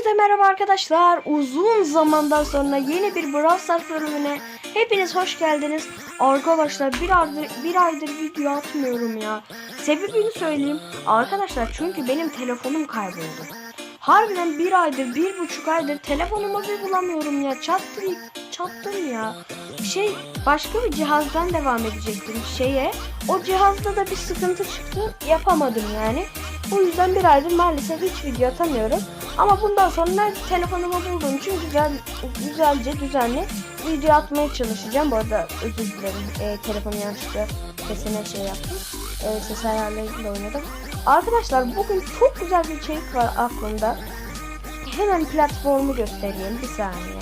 Hepinize merhaba arkadaşlar. Uzun zamandan sonra yeni bir Brawl Stars bölümüne hepiniz hoş geldiniz. Arkadaşlar bir aydır, bir aydır video atmıyorum ya. Sebebini söyleyeyim. Arkadaşlar çünkü benim telefonum kayboldu. Harbiden bir aydır, bir buçuk aydır telefonumu bir bulamıyorum ya. Çattım, çattım ya. Şey başka bir cihazdan devam edecektim şeye. O cihazda da bir sıkıntı çıktı. Yapamadım yani. O yüzden bir aydır maalesef hiç video atamıyorum. Ama bundan sonra telefonumu bulduğum için güzel, güzelce düzenli video atmaya çalışacağım. Bu arada özür dilerim. E, telefonu yanlışlıkla sesine şey yaptım. E, ses ayarlarıyla oynadım. Arkadaşlar bugün çok güzel bir içerik var aklımda. Hemen platformu göstereyim bir saniye.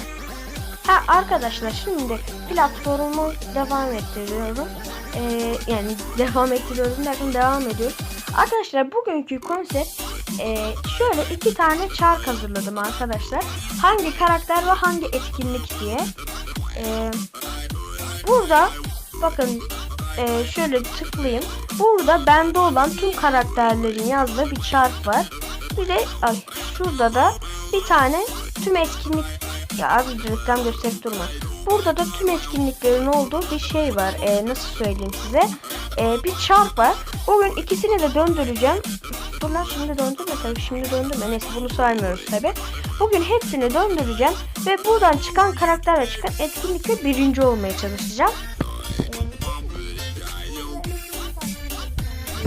Ha arkadaşlar şimdi platformu devam ettiriyorum. Ee, yani devam ettiriyorum derken devam ediyoruz. Arkadaşlar bugünkü konsept e, şöyle iki tane çark hazırladım arkadaşlar. Hangi karakter ve hangi etkinlik diye. Ee, burada bakın e, şöyle tıklayayım. Burada bende olan tüm karakterlerin yazdığı bir çark var. Bir de ay, şurada da bir tane tüm etkinlik ya abi reklam gösterip durma. Burada da tüm etkinliklerin olduğu bir şey var. Ee, nasıl söyleyeyim size? Ee, bir çark var. Bugün ikisini de döndüreceğim. Bunlar şimdi döndürme tabii şimdi döndürme. Neyse bunu saymıyoruz tabii. Bugün hepsini döndüreceğim. Ve buradan çıkan karakter ve çıkan etkinlikle birinci olmaya çalışacağım.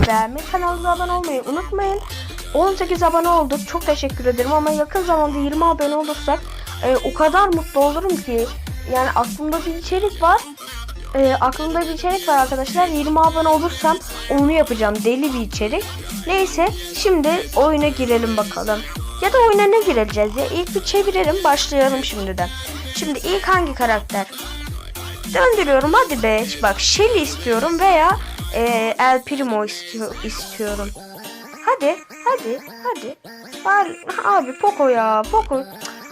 Beğenmeyi, kanalımıza abone olmayı unutmayın. 18 abone olduk. Çok teşekkür ederim ama yakın zamanda 20 abone olursak e, o kadar mutlu olurum ki. Yani aklımda bir içerik var. E, aklımda bir içerik var arkadaşlar. 20 abone olursam onu yapacağım. Deli bir içerik. Neyse şimdi oyuna girelim bakalım. Ya da oyuna ne gireceğiz ya? İlk bir çevirelim başlayalım şimdiden. Şimdi ilk hangi karakter? Döndürüyorum hadi be. Bak Shelly istiyorum veya e, El Primo istiyor, istiyorum. Hadi, hadi, hadi. Bari, abi Poco ya, Poco.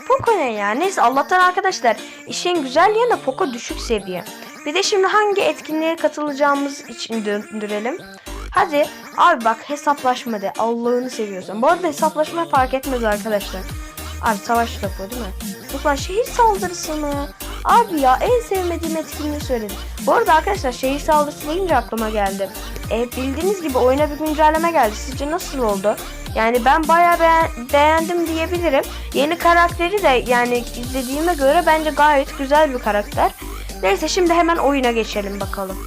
Poco ne ya? Neyse Allah'tan arkadaşlar işin güzel yanı Poco düşük seviye. Bir de şimdi hangi etkinliğe katılacağımız için döndürelim. Hadi abi bak hesaplaşma de Allah'ını seviyorsan. Bu arada hesaplaşma fark etmez arkadaşlar. Abi savaş yapıyor değil mi? Lütfen şehir saldırısı mı? Abi ya en sevmediğim etkinliği söyledim. Bu arada arkadaşlar şehir saldırısı deyince aklıma geldi. E, bildiğiniz gibi oyuna bir güncelleme geldi. Sizce nasıl oldu? Yani ben bayağı beğen beğendim diyebilirim. Yeni karakteri de yani izlediğime göre bence gayet güzel bir karakter. Neyse şimdi hemen oyuna geçelim bakalım.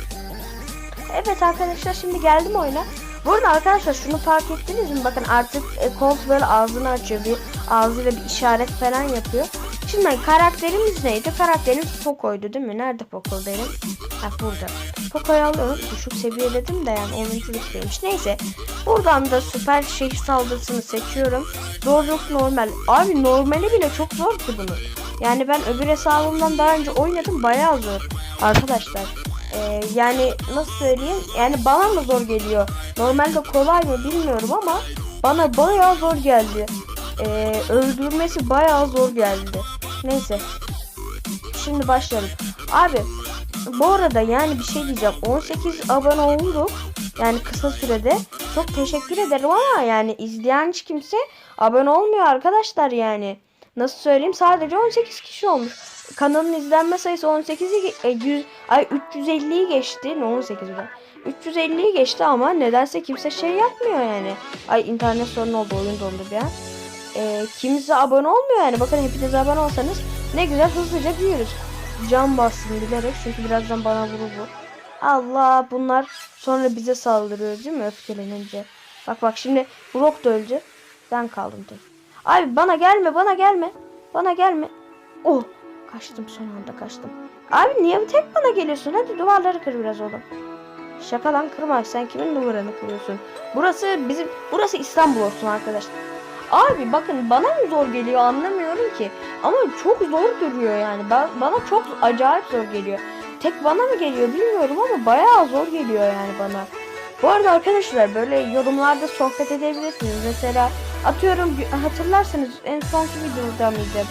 Evet arkadaşlar şimdi geldim oyuna. Burada arkadaşlar şunu fark ettiniz mi? Bakın artık e, Colt böyle ağzını açıyor. Bir ağzıyla bir işaret falan yapıyor. Şimdi karakterimiz neydi? Karakterimiz Poco'ydu değil mi? Nerede Poco derim? Ha burada. Poco'yu alıyorum. Düşük seviye dedim de yani oyunculuk demiş. Neyse. Buradan da süper şehir saldırısını seçiyorum. Zorluk normal. Abi normali bile çok zor ki bunun. Yani ben öbür hesabımdan daha önce oynadım. Bayağı zor. Arkadaşlar. Ee, yani nasıl söyleyeyim? Yani bana mı zor geliyor? Normalde kolay mı bilmiyorum ama bana bayağı zor geldi. Ee, öldürmesi bayağı zor geldi. Neyse. Şimdi başlayalım. Abi bu arada yani bir şey diyeceğim. 18 abone olduk. Yani kısa sürede. Çok teşekkür ederim ama yani izleyen hiç kimse abone olmuyor arkadaşlar yani. Nasıl söyleyeyim? Sadece 18 kişi olmuş. Kanalın izlenme sayısı 18'i e, 100 ay 350'yi geçti. Ne 18 mi? 350'yi geçti ama nedense kimse şey yapmıyor yani. Ay internet sorunu oldu oyun dondu bir an. E, kimse abone olmuyor yani. Bakın hepiniz abone olsanız ne güzel hızlıca büyürüz. Can bastım bilerek çünkü birazdan bana vurur bu. Allah bunlar sonra bize saldırıyor değil mi öfkelenince. Bak bak şimdi Brock da öldü. Ben kaldım tek. Abi bana gelme bana gelme. Bana gelme. Oh kaçtım son anda kaçtım. Abi niye tek bana geliyorsun? Hadi duvarları kır biraz oğlum. Şaka lan kırma sen kimin duvarını kırıyorsun? Burası bizim burası İstanbul olsun arkadaşlar. Abi bakın bana mı zor geliyor anlamıyorum ki. Ama çok zor duruyor yani. Ben, bana çok acayip zor geliyor. Tek bana mı geliyor bilmiyorum ama bayağı zor geliyor yani bana. Bu arada arkadaşlar böyle yorumlarda sohbet edebilirsiniz. Mesela atıyorum hatırlarsanız en sonki videoda mıydı?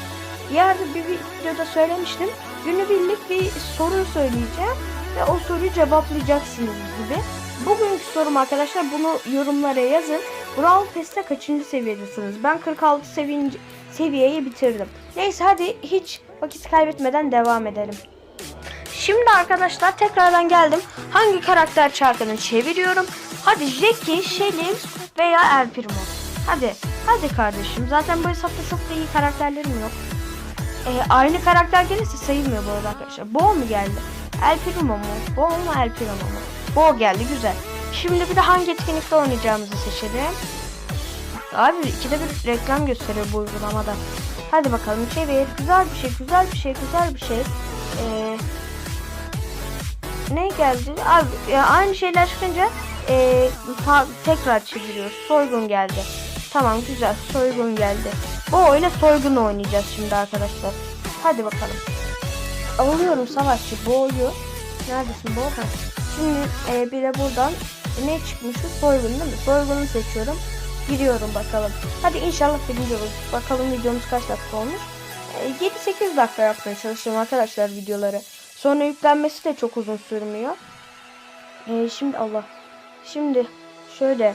Yerde bir videoda söylemiştim. Günübirlik bir soru söyleyeceğim ve o soruyu cevaplayacaksınız gibi. Bugünkü sorum arkadaşlar bunu yorumlara yazın. Brawl Pass'te kaçıncı seviyedesiniz? Ben 46 sevinci seviyeyi bitirdim. Neyse hadi hiç vakit kaybetmeden devam edelim. Şimdi arkadaşlar tekrardan geldim. Hangi karakter çarkını çeviriyorum? Hadi Jackie, Shelly veya El Primo. Hadi. Hadi kardeşim. Zaten bu hesapta çok da iyi karakterlerim yok. Ee, aynı karakter gelirse sayılmıyor bu arada arkadaşlar. Bo mu geldi? El Primo mu? Bo mu El Primo mu? Bo geldi güzel. Şimdi bir de hangi etkinlikte oynayacağımızı seçelim. Abi ikide bir reklam gösteriyor bu uygulamada. Hadi bakalım çevir. Güzel bir şey, güzel bir şey, güzel bir şey. Ee, ne geldi? Abi aynı şeyler çıkınca e, tekrar çeviriyoruz. Soygun geldi. Tamam güzel. Soygun geldi. Bu oyuna soygun oynayacağız şimdi arkadaşlar. Hadi bakalım. Alıyorum savaşçı boyu. Neredesin? Ha. Şimdi e, bir de buradan ne çıkmıştı? Soygun değil mi? Soygunu seçiyorum. Giriyorum bakalım. Hadi inşallah birinci. Bakalım videomuz kaç dakika olmuş. E, 7-8 dakika yapmaya çalışıyorum arkadaşlar videoları. Sonra yüklenmesi de çok uzun sürmüyor. E, şimdi Allah. Şimdi şöyle.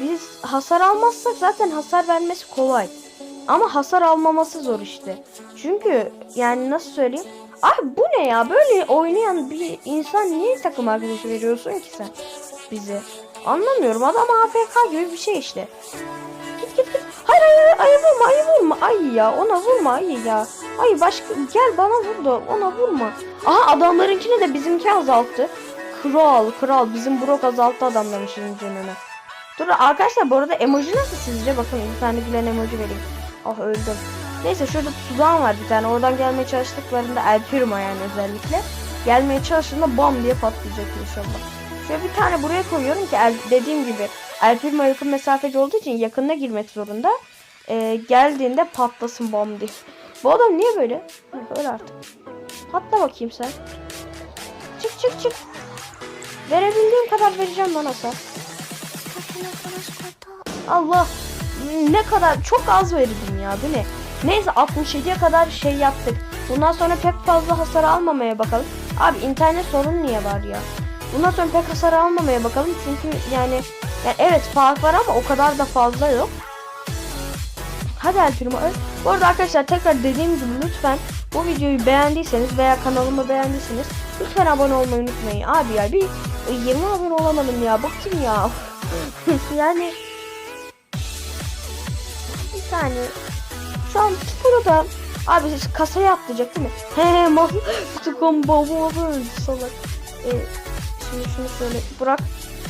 Biz hasar almazsak zaten hasar vermesi kolay. Ama hasar almaması zor işte. Çünkü yani nasıl söyleyeyim? Ay bu ne ya? Böyle oynayan bir insan niye takım arkadaşı veriyorsun ki sen bize? Anlamıyorum. Adam AFK gibi bir şey işte. Git git git. Hayır hayır ayı vurma ayı vurma. Ay ya ona vurma ayı ya. Ay başka gel bana vur da ona vurma. Aha adamlarınkini de bizimki azalttı. Kral kral bizim Brock azalttı adamların şimdi canını. Dur arkadaşlar bu arada emoji nasıl sizce? Bakın bir tane gülen emoji vereyim. Ah öldüm. Neyse şurada tuzağım var bir tane. Oradan gelmeye çalıştıklarında El Primo yani özellikle. Gelmeye çalıştığında bam diye patlayacak inşallah. Şöyle bir tane buraya koyuyorum ki el, dediğim gibi El Primo yakın mesafeci olduğu için yakınına girmek zorunda. Ee, geldiğinde patlasın bam diye. Bu adam niye böyle? Öyle artık. Patla bakayım sen. Çık çık çık. Verebildiğim kadar vereceğim bana sen. Allah ne kadar çok az verirdim ya bu ne? Neyse 67'ye kadar şey yaptık. Bundan sonra pek fazla hasar almamaya bakalım. Abi internet sorunu niye var ya? Bundan sonra pek hasar almamaya bakalım çünkü yani, yani evet fark var ama o kadar da fazla yok. Hadi El öl. Bu arada arkadaşlar tekrar dediğim gibi lütfen bu videoyu beğendiyseniz veya kanalımı beğendiyseniz lütfen abone olmayı unutmayın. Abi ya bir 20 abone olamadım ya. Bu kim ya? yani bir saniye. Şu an burada abi kasaya atlayacak değil mi? He he mal. Tukan baba öldü salak. Ee, şimdi şunu şöyle bırak.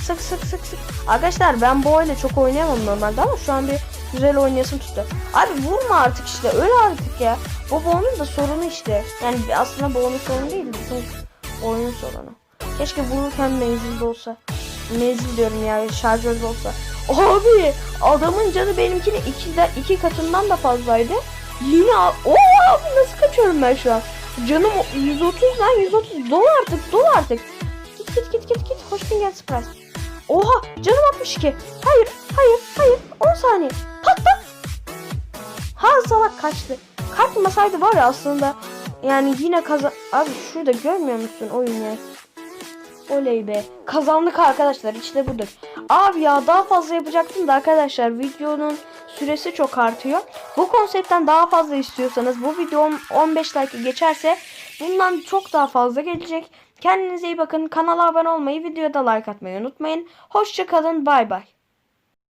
Sık sık sık sık. Arkadaşlar ben bu oyunu çok oynayamam normalde ama şu an bir güzel oynayasım tuttu. Abi vurma artık işte öyle artık ya. Bu da sorunu işte. Yani aslında bu onun sorunu değil. Bütün oyunun sorunu. Keşke vururken menzilde olsa. Menzil diyorum ya şarjörde olsa. Abi adamın canı benimkinin iki, de, iki katından da fazlaydı. Yine o abi nasıl kaçıyorum ben şu an? Canım o- 130 lan 130 dolu artık dolu artık. Git git git git git hoş geldin surprise. Oha canım 62. Hayır hayır hayır 10 saniye. Patla. Ha salak kaçtı. Kaçmasaydı var ya aslında yani yine kazan... Abi şurada görmüyor musun oyun ya? Oley be. Kazandık arkadaşlar işte budur. Abi ya daha fazla yapacaktım da arkadaşlar videonun süresi çok artıyor. Bu konseptten daha fazla istiyorsanız bu videom 15 like geçerse bundan çok daha fazla gelecek. Kendinize iyi bakın. Kanala abone olmayı, videoda like atmayı unutmayın. Hoşçakalın. Bay bay.